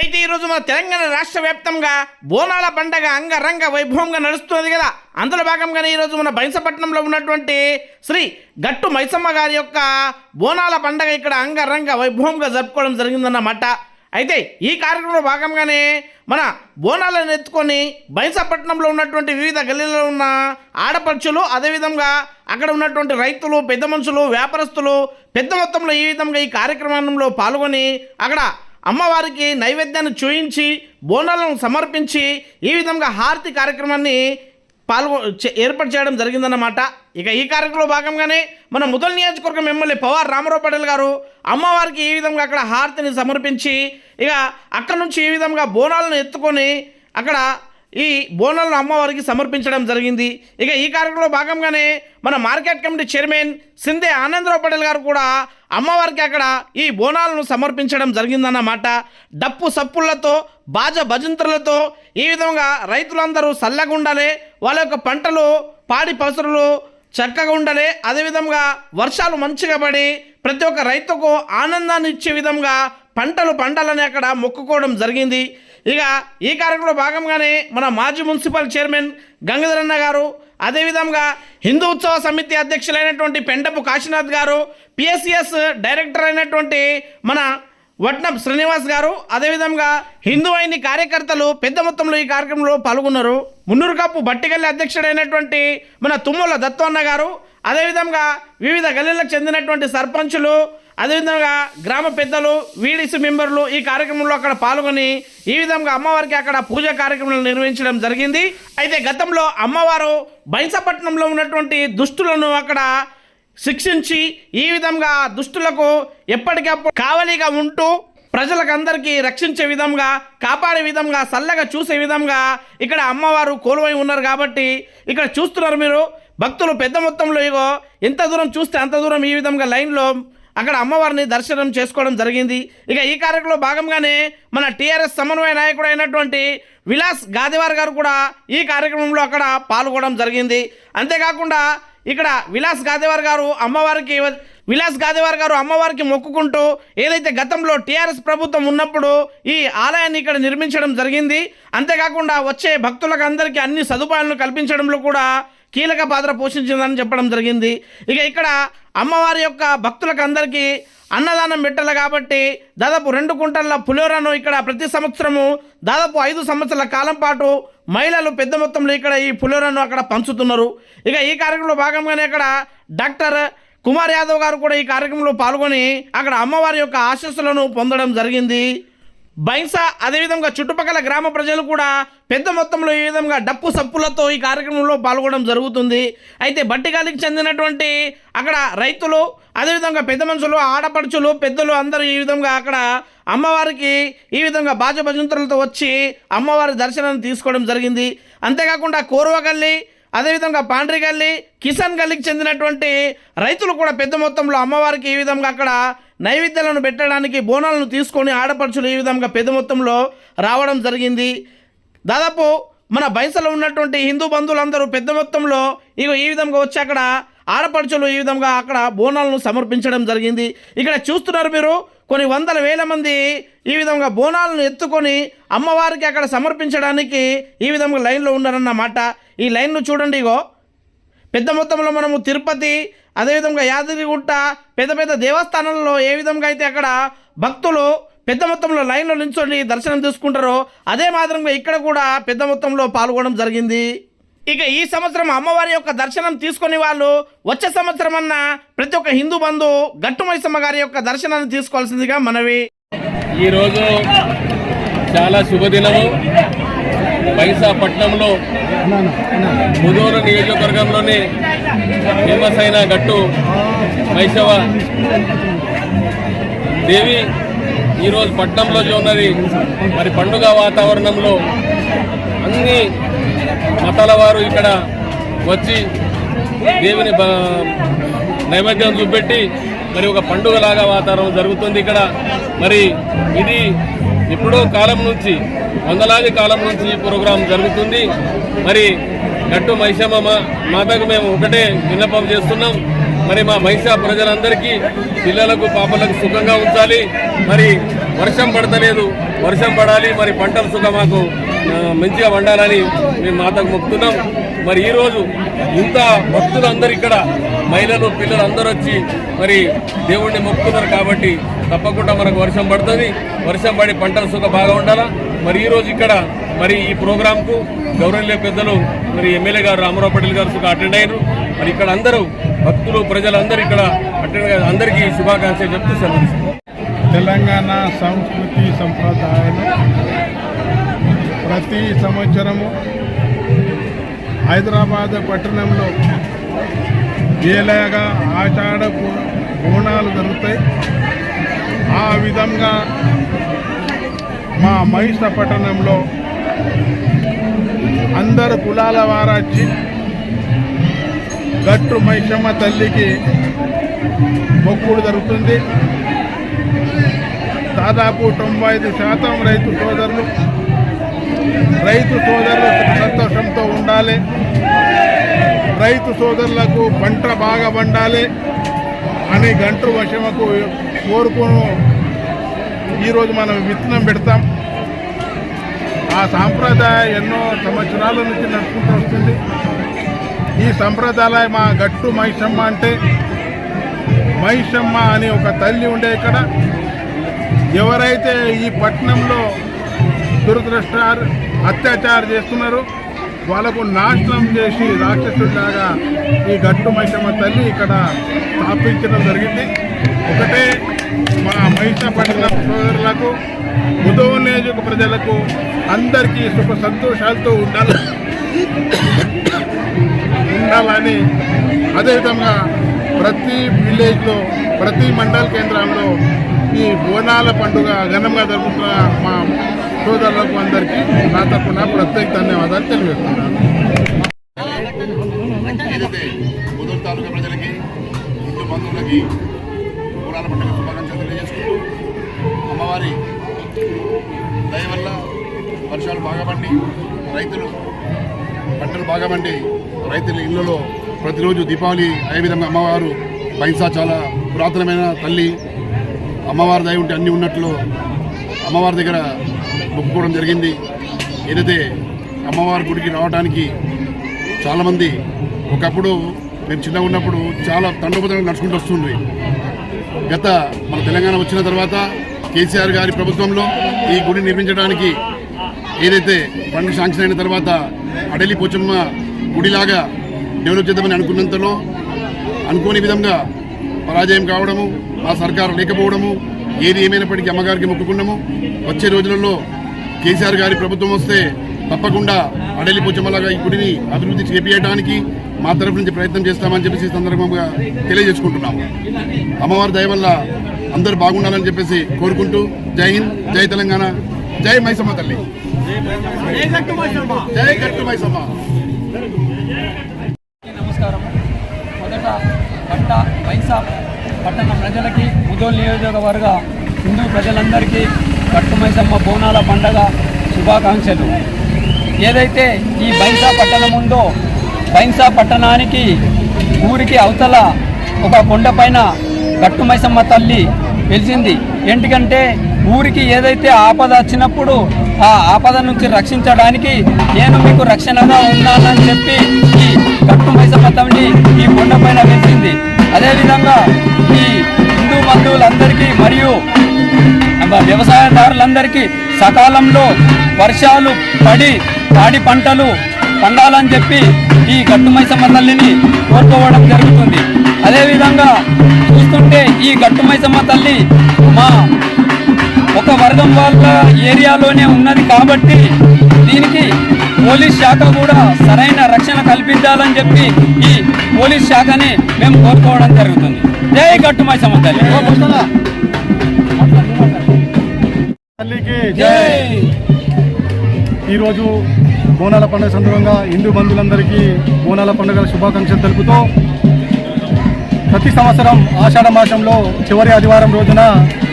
అయితే ఈరోజు మన తెలంగాణ రాష్ట్ర వ్యాప్తంగా బోనాల పండగ అంగరంగ వైభవంగా నడుస్తున్నది కదా. అందులో భాగంగానే ఈరోజు మన బైంసపట్నంలో ఉన్నటువంటి శ్రీ గట్టు మైసమ్మ గారి యొక్క బోనాల పండగ ఇక్కడ అంగరంగ వైభవంగా జరుపుకోవడం జరిగిందన్నమాట. అయితే ఈ కార్యక్రమంలో భాగంగానే మన బోనాలను ఎత్తుకొని బైంసపట్నంలో ఉన్నటువంటి వివిధ గల్లీలలో ఉన్న ఆడపడుచులు అదేవిధంగా అక్కడ ఉన్నటువంటి రైతులు పెద్ద మనుషులు వ్యాపారస్తులు పెద్ద మొత్తంలో ఈ విధంగా ఈ కార్యక్రమంలో పాల్గొని అక్కడ అమ్మవారికి నైవేద్యాన్ని చూయించి బోనాలను సమర్పించి ఈ విధంగా హారతి కార్యక్రమాన్ని పాల్గొ ఏర్పాటు చేయడం జరిగిందన్నమాట. ఇక ఈ కార్యక్రమంలో భాగంగానే మన ముదల్ నియోజకవర్గం ఎమ్మెల్యే పవార్ రామారావు పటేల్ గారు అమ్మవారికి ఈ విధంగా అక్కడ హారతిని సమర్పించి ఇక అక్కడ నుంచి ఈ విధంగా బోనాలను ఎత్తుకొని అక్కడ ఈ బోనాలను అమ్మవారికి సమర్పించడం జరిగింది. ఇక ఈ కార్యక్రమంలో భాగంగానే మన market committee chairman Sinde Anandarao Patel గారు కూడా అమ్మవారికి అక్కడ ఈ బోనాలను సమర్పించడం జరిగిందన్నమాట. డప్పు సప్పులతో బాజ భజంతులతో ఈ విధంగా రైతులందరూ చల్లగా వాళ్ళ యొక్క పంటలు పాడి పసరులు చక్కగా ఉండాలి. అదేవిధంగా వర్షాలు మంచిగా పడి ప్రతి ఒక్క రైతుకు ఆనందాన్ని ఇచ్చే విధంగా పంటలు పండాలని అక్కడ మొక్కుకోవడం జరిగింది. ఇక ఈ కార్యక్రమంలో భాగంగానే మన మాజీ మున్సిపల్ చైర్మన్ గంగాధరన్న గారు అదేవిధంగా హిందూ ఉత్సవ సమితి అధ్యక్షులైనటువంటి పెండపు కాశీనాథ్ గారు పిఎస్సిఎస్ డైరెక్టర్ అయినటువంటి మన వట్నం శ్రీనివాస్ గారు అదేవిధంగా హిందూ అయిన కార్యకర్తలు పెద్ద మొత్తంలో ఈ కార్యక్రమంలో పాల్గొన్నారు. మున్నూరు కప్పు బట్టిగల్లి అధ్యక్షుడైనటువంటి మన తుమ్మల దత్తన్న గారు అదేవిధంగా వివిధ గల్లీలకు చెందినటువంటి సర్పంచులు అదేవిధంగా గ్రామ పెద్దలు వీడిసి మెంబర్లు ఈ కార్యక్రమంలో అక్కడ పాల్గొని ఈ విధంగా అమ్మవారికి అక్కడ పూజ కార్యక్రమాలు నిర్వహించడం జరిగింది. అయితే గతంలో అమ్మవారు బైంసపట్నంలో ఉన్నటువంటి దుష్టులను అక్కడ శిక్షించి ఈ విధంగా దుష్టులకు ఎప్పటికప్పుడు కావలిగా ఉంటూ ప్రజలకందరికీ రక్షించే విధంగా కాపాడే విధంగా చల్లగా చూసే విధంగా ఇక్కడ అమ్మవారు కోలువై ఉన్నారు కాబట్టి ఇక్కడ చూస్తున్నారు మీరు. భక్తులు పెద్ద మొత్తంలో ఇగో ఎంత దూరం చూస్తే అంత దూరం ఈ విధంగా లైన్లో అక్కడ అమ్మవారిని దర్శనం చేసుకోవడం జరిగింది. ఇక ఈ కార్యక్రమంలో భాగంగానే మన టీఆర్ఎస్ సమన్వయ నాయకుడు అయినటువంటి విలాస్ గాదివార్ గారు కూడా ఈ కార్యక్రమంలో అక్కడ పాల్గొనడం జరిగింది. అంతేకాకుండా ఇక్కడ విలాస్ గాదేవార్ గారు అమ్మవారికి విలాస్ గాదేవార్ గారు అమ్మవారికి మొక్కుకుంటూ ఏదైతే గతంలో టీఆర్ఎస్ ప్రభుత్వం ఉన్నప్పుడు ఈ ఆలయాన్ని ఇక్కడ నిర్మించడం జరిగింది. అంతేకాకుండా వచ్చే భక్తులకు అందరికీ అన్ని సదుపాయాలను కల్పించడంలో కూడా కీలక పాత్ర పోషించిందని చెప్పడం జరిగింది. ఇక ఇక్కడ అమ్మవారి యొక్క భక్తులకు అందరికీ అన్నదానం పెట్టాలి కాబట్టి దాదాపు రెండు కుంటల పులిహోరను ఇక్కడ ప్రతి సంవత్సరము దాదాపు ఐదు సంవత్సరాల కాలం పాటు మహిళలు పెద్ద మొత్తంలో ఇక్కడ ఈ పులిహోరను అక్కడ పంచుతున్నారు. ఇక ఈ కార్యక్రమంలో భాగంగానే ఇక్కడ డాక్టర్ కుమార్ యాదవ్ గారు కూడా ఈ కార్యక్రమంలో పాల్గొని అక్కడ అమ్మవారి యొక్క ఆశస్సులను పొందడం జరిగింది. బైన్సా అదేవిధంగా చుట్టుపక్కల గ్రామ ప్రజలు కూడా పెద్ద మొత్తంలో ఈ విధంగా డప్పు సప్పులతో ఈ కార్యక్రమంలో పాల్గొనడం జరుగుతుంది. అయితే బట్టిగాలికి చెందినటువంటి అక్కడ రైతులు అదేవిధంగా పెద్ద మనుషులు ఆడపడుచులు పెద్దలు అందరూ ఈ విధంగా అక్కడ అమ్మవారికి ఈ విధంగా బాజభజంతులతో వచ్చి అమ్మవారి దర్శనాన్ని తీసుకోవడం జరిగింది. అంతేకాకుండా కోరువగల్లి అదేవిధంగా పాండ్రిగల్లి కిసాన్ గల్లీకి చెందినటువంటి రైతులు కూడా పెద్ద మొత్తంలో అమ్మవారికి ఈ విధంగా అక్కడ నైవేద్యాలను పెట్టడానికి బోనాలను తీసుకొని ఆడపడుచులు ఈ విధంగా పెద్ద మొత్తంలో రావడం జరిగింది. దాదాపు మన బైసలో ఉన్నటువంటి హిందూ బంధువులందరూ పెద్ద మొత్తంలో ఇగో ఈ విధంగా వచ్చి అక్కడ ఆడపడుచులు ఈ విధంగా అక్కడ బోనాలను సమర్పించడం జరిగింది. ఇక్కడ చూస్తున్నారు మీరు కొన్ని వందల వేల మంది ఈ విధంగా బోనాలను ఎత్తుకొని అమ్మవారికి అక్కడ సమర్పించడానికి ఈ విధంగా లైన్లో ఉన్నారన్నమాట ఈ లైన్ను చూడండి ఇగో. పెద్ద మొత్తంలో మనము తిరుపతి అదేవిధంగా యాదగిరిగుట్ట పెద్ద పెద్ద దేవస్థానాలలో ఏ విధంగా అయితే అక్కడ భక్తులు పెద్ద మొత్తంలో లైన్లో నిల్చొని దర్శనం తీసుకుంటారో అదే మాదిరిగా ఇక్కడ కూడా పెద్ద మొత్తంలో పాల్గొనడం జరిగింది. ఇక ఈ సంవత్సరం అమ్మవారి యొక్క దర్శనం తీసుకుని వాళ్ళు వచ్చే సంవత్సరం అన్న ప్రతి ఒక్క హిందూ బంధు గట్టు మైసమ్మ గారి యొక్క దర్శనాన్ని తీసుకోవాల్సిందిగా మనవి. ఈరోజు చాలా శుభదినము. పైసాపట్నంలో పట్టణంలో ముదూరు నియోజకవర్గంలోని ఫేమస్ అయిన గట్టు మైసవ దేవి ఈరోజు పట్నంలో ఉన్నది. మరి పండుగ వాతావరణంలో అన్ని మతాల వారు ఇక్కడ వచ్చి దేవుని బ- నైవేద్యం చూపెట్టి మరి ఒక పండుగలాగా వాతావరణం జరుగుతుంది ఇక్కడ. మరి ఇది ఎప్పుడో కాలం నుంచి వందలాది కాలం నుంచి ఈ ప్రోగ్రాం జరుగుతుంది. మరి గట్టు మహిషమ్మ మా- మాతకు మేము ఒకటే విన్నపం చేస్తున్నాం. మరి మా మహిష ప్రజలందరికీ పిల్లలకు పాపలకు సుఖంగా ఉంచాలి. మరి వర్షం పడతలేదు వర్షం పడాలి. మరి పంటలు సుఖ మాకు మంచిగా వండాలని మేము మాతకు మొక్కుతున్నాం. మరి ఈరోజు ఇంత భక్తులందరూ ఇక్కడ మహిళలు పిల్లలు అందరూ వచ్చి మరి దేవుణ్ణి మొక్కుతున్నారు కాబట్టి తప్పకుండా మనకు వర్షం పడుతుంది. వర్షం పడి పంటల సుఖ బాగా ఉండాలా? మరి ఈరోజు ఇక్కడ మరి ఈ ప్రోగ్రాంకు గౌరవనీయ పెద్దలు మరి ఎమ్మెల్యే గారు రామారావు పటేల్ గారు సుఖ అటెండ్ అయ్యారు. మరి ఇక్కడ అందరూ భక్తులు ప్రజలందరూ ఇక్కడ అటెండ్ అందరికీ శుభాకాంక్షలు చెప్తూ సెలవు తెలంగాణ సంస్కృతి సంప్రదాయాలు ప్రతి సంవత్సరము హైదరాబాద్ పట్టణంలో ఏలాగా ఆషాఢ బోనాలు జరుగుతాయి. ఆ విధంగా మా మహిష పట్టణంలో అందరు కులాల వారొచ్చి గట్టు మహిషమ్మ తల్లికి మొక్కుడు జరుగుతుంది. దాదాపు తొంభై ఐదు శాతం రైతు సోదరులు రైతు సోదరులు సంతోషంతో ఉండాలి. రైతు సోదరులకు పంట బాగా పండాలి అని గంటు వశమకు కోరుకును. ఈరోజు మనం విత్తనం పెడతాం. ఆ సాంప్రదాయం ఎన్నో సంవత్సరాల నుంచి నడుచుకుంటూ వస్తుంది. ఈ సంప్రదాయం మా గట్టు మహిషమ్మ అంటే మహిషమ్మ అని ఒక తల్లి ఉండే ఇక్కడ. ఎవరైతే ఈ పట్టణంలో దురదృష్ట అత్యాచారం చేస్తున్నారు. వాళ్ళకు నాశనం చేసి రాక్షసుడిలాగా ఈ గట్టు మైసమ్మ తల్లి ఇక్కడ స్థాపించడం జరిగింది. ఒకటే మా మహిష పట్ల సోదరులకు ఉదవ నియోజక ప్రజలకు అందరికీ సుఖ సంతోషాలతో ఉండాలి. ఉండాలని అదేవిధంగా ప్రతి విలేజ్లో ప్రతి మండల కేంద్రంలో ఈ బోనాల పండుగ ఘనంగా జరుపుతున్న మా సోదరులకు అందరికీ నా తరఫున ప్రత్యేక ధన్యవాదాలు తెలియజేస్తున్నాను. ఏదైతే ముదూరు తాలూకా ప్రజలకి హిందూ బంధువులకి పురాణ పండుగ శుభాకాంక్షలు తెలియజేసుకుంటూ అమ్మవారి దయ వల్ల వర్షాలు బాగా పండి రైతులు పంటలు బాగా పండి రైతుల ఇళ్ళలో ప్రతిరోజు దీపావళి అదే విధంగా అమ్మవారు బైన్సా చాలా పురాతనమైన తల్లి అమ్మవారి దయ ఉంటే అన్నీ ఉన్నట్లు అమ్మవారి దగ్గర మొక్కుకోవడం జరిగింది. ఏదైతే అమ్మవారి గుడికి రావడానికి చాలామంది ఒకప్పుడు మేము చిన్నగా ఉన్నప్పుడు చాలా తండోపతంగా నడుచుకుంటూ వస్తుంది గత మన తెలంగాణ వచ్చిన తర్వాత కేసీఆర్ గారి ప్రభుత్వంలో ఈ గుడి నిర్మించడానికి ఏదైతే ఫండ్ శాంక్షన్ అయిన తర్వాత అడలి పోచమ్మ గుడిలాగా డెవలప్ చేద్దామని అనుకున్నంతలో అనుకోని విధంగా పరాజయం కావడము మా సర్కారు లేకపోవడము ఏది ఏమైనప్పటికీ అమ్మగారికి మొక్కుకున్నాము. వచ్చే రోజులలో కేసీఆర్ గారి ప్రభుత్వం వస్తే తప్పకుండా అడలి పోచమ్మలాగా ఈ గుడిని అభివృద్ధి చేపించడానికి మా తరఫు నుంచి ప్రయత్నం చేస్తామని చెప్పేసి సందర్భంగా తెలియజేసుకుంటున్నాము. అమ్మవారి దయ వల్ల అందరూ బాగుండాలని చెప్పేసి కోరుకుంటూ జై హింద్ జై తెలంగాణ జై మైసమ్మ తల్లి. జై గట్టు మైసమ్మ. నమస్కారం. మొదట పట్ట వైసా పట్టణ ప్రజలకి ముదోల్ నియోజకవర్గ హిందూ ప్రజలందరికీ కట్టుమైసమ్మ బోనాల పండగ శుభాకాంక్షలు. ఏదైతే ఈ బైన్సా పట్టణం ఉందో బైన్సా పట్టణానికి ఊరికి అవతల ఒక కొండపైన గట్టుమైసమ్మ తల్లి వెలిసింది. ఎందుకంటే ఊరికి ఏదైతే ఆపద వచ్చినప్పుడు ఆ ఆపద నుంచి రక్షించడానికి నేను మీకు రక్షణగా ఉన్నానని చెప్పి ఈ కట్టుమైసమ్మ తల్లి ఈ కొండపైన వెలిసింది. అదేవిధంగా బంధువులందరికీ మరియు వ్యవసాయదారులందరికీ సకాలంలో వర్షాలు పడి తాడి పంటలు పండాలని చెప్పి ఈ గట్టుమైసమ్మ తల్లిని కోరుకోవడం జరుగుతుంది. అదేవిధంగా చూస్తుంటే ఈ గట్టుమైసమ్మ తల్లి మా ఒక వర్గం వాళ్ళ ఏరియాలోనే ఉన్నది కాబట్టి దీనికి పోలీస్ శాఖ కూడా సరైన రక్షణ కల్పించాలని చెప్పి ఈ పోలీస్ శాఖని మేము కోరుకోవడం జరుగుతుంది. జై గట్టుమైసమ్మ తల్లి. తల్లికి ఈరోజు బోనాల పండుగ సందర్భంగా హిందూ బంధువులందరికీ బోనాల పండుగ శుభాకాంక్షలు తెలుపుతూ ప్రతి సంవత్సరం ఆషాఢ మాసంలో చివరి ఆదివారం రోజున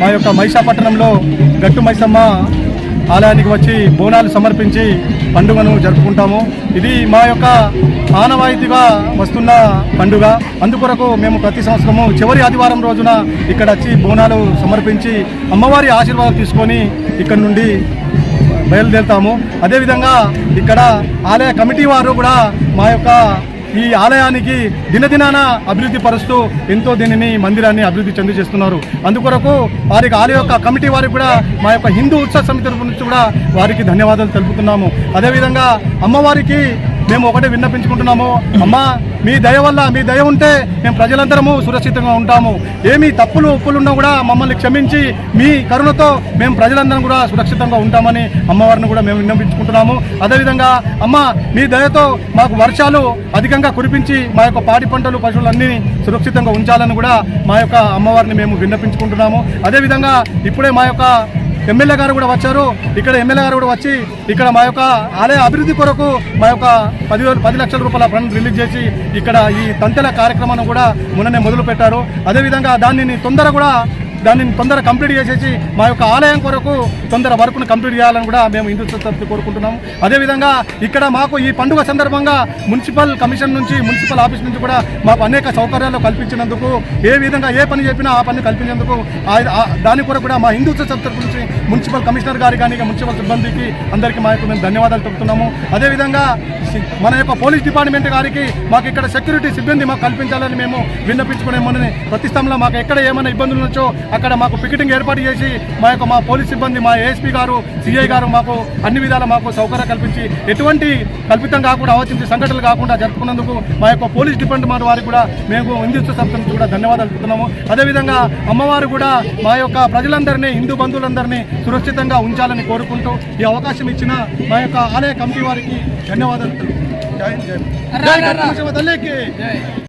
మా యొక్క మైషాపట్టణంలో గట్టు మైసమ్మ ఆలయానికి వచ్చి బోనాలు సమర్పించి పండుగను జరుపుకుంటాము. ఇది మా యొక్క ఆనవాయితీగా వస్తున్న పండుగ. అందుకొరకు మేము ప్రతి సంవత్సరము చివరి ఆదివారం రోజున ఇక్కడ వచ్చి బోనాలు సమర్పించి అమ్మవారి ఆశీర్వాదం తీసుకొని ఇక్కడ నుండి బయలుదేరుతాము. అదేవిధంగా ఇక్కడ ఆలయ కమిటీ వారు కూడా మా యొక్క ఈ ఆలయానికి దినదినాన అభివృద్ధి పరుస్తూ ఎంతో దీనిని మందిరాన్ని అభివృద్ధి చెంది చేస్తున్నారు అందుకొరకు వారికి ఆలయ యొక్క కమిటీ వారికి కూడా మా యొక్క హిందూ ఉత్సవ సమితి నుంచి కూడా వారికి ధన్యవాదాలు తెలుపుతున్నాము. అదేవిధంగా అమ్మవారికి మేము ఒకటే విన్నపించుకుంటున్నాము. అమ్మా మీ దయ వల్ల మీ దయ ఉంటే మేము ప్రజలందరము సురక్షితంగా ఉంటాము. ఏమి తప్పులు ఉప్పులు ఉన్నా కూడా మమ్మల్ని క్షమించి మీ కరుణతో మేము ప్రజలందరం కూడా సురక్షితంగా ఉంటామని అమ్మవారిని కూడా మేము విన్నపించుకుంటున్నాము. అదేవిధంగా అమ్మ మీ దయతో మాకు వర్షాలు అధికంగా కురిపించి మా యొక్క పాడి పంటలు పశువులన్నీ సురక్షితంగా ఉంచాలని కూడా మా యొక్క అమ్మవారిని మేము విన్నపించుకుంటున్నాము. అదేవిధంగా ఇప్పుడే మా యొక్క ఎమ్మెల్యే గారు కూడా వచ్చారు. ఇక్కడ ఎమ్మెల్యే గారు కూడా వచ్చి ఇక్కడ మా యొక్క ఆలయ అభివృద్ధి కొరకు మా యొక్క పదివేలు పది లక్షల రూపాయల ఫండ్ రిలీజ్ చేసి ఇక్కడ ఈ తంతెల కార్యక్రమాన్ని కూడా మొన్ననే మొదలు పెట్టారు అదేవిధంగా దానిని తొందర కూడా దానిని తొందర కంప్లీట్ చేసేసి మా యొక్క ఆలయం కొరకు తొందర వర్క్ను కంప్లీట్ చేయాలని కూడా మేము హిందూ తరఫు కోరుకుంటున్నాము. అదేవిధంగా ఇక్కడ మాకు ఈ పండుగ సందర్భంగా మున్సిపల్ కమిషన్ నుంచి మున్సిపల్ ఆఫీస్ నుంచి కూడా మాకు అనేక సౌకర్యాలు కల్పించినందుకు ఏ విధంగా ఏ పని చెప్పినా ఆ పని కల్పించేందుకు దాని కొరకు కూడా మా హిందూ తరఫు నుంచి మున్సిపల్ కమిషనర్ గారి కానీ మున్సిపల్ సిబ్బందికి అందరికీ మా యొక్క మేము ధన్యవాదాలు చెబుతున్నాము అదేవిధంగా మన యొక్క పోలీస్ డిపార్ట్మెంట్ గారికి మాకు ఇక్కడ సెక్యూరిటీ సిబ్బంది మాకు కల్పించాలని మేము విన్నపించుకునే మొన్ననే ప్రతి మాకు ఎక్కడ ఏమైనా ఇబ్బందులు ఉన్నచో అక్కడ మాకు పికెటింగ్ ఏర్పాటు చేసి మా యొక్క మా పోలీస్ సిబ్బంది మా ఏఎస్పీ గారు సిఐ గారు మాకు అన్ని విధాలా మాకు సౌకర్యం కల్పించి ఎటువంటి కల్పితం కాకుండా ఆలోచించే సంఘటనలు కాకుండా జరుపుకున్నందుకు మా యొక్క పోలీస్ డిపార్ట్మెంట్ వారికి కూడా మేము హిందూ సంస్థ కూడా ధన్యవాదాలు చెప్తున్నాము అదేవిధంగా అమ్మవారు కూడా మా యొక్క ప్రజలందరినీ హిందూ బంధువులందరినీ సురక్షితంగా ఉంచాలని కోరుకుంటూ ఈ అవకాశం ఇచ్చిన మా యొక్క ఆలయ కమిటీ వారికి ధన్యవాదాలు. జై జై తల్లికి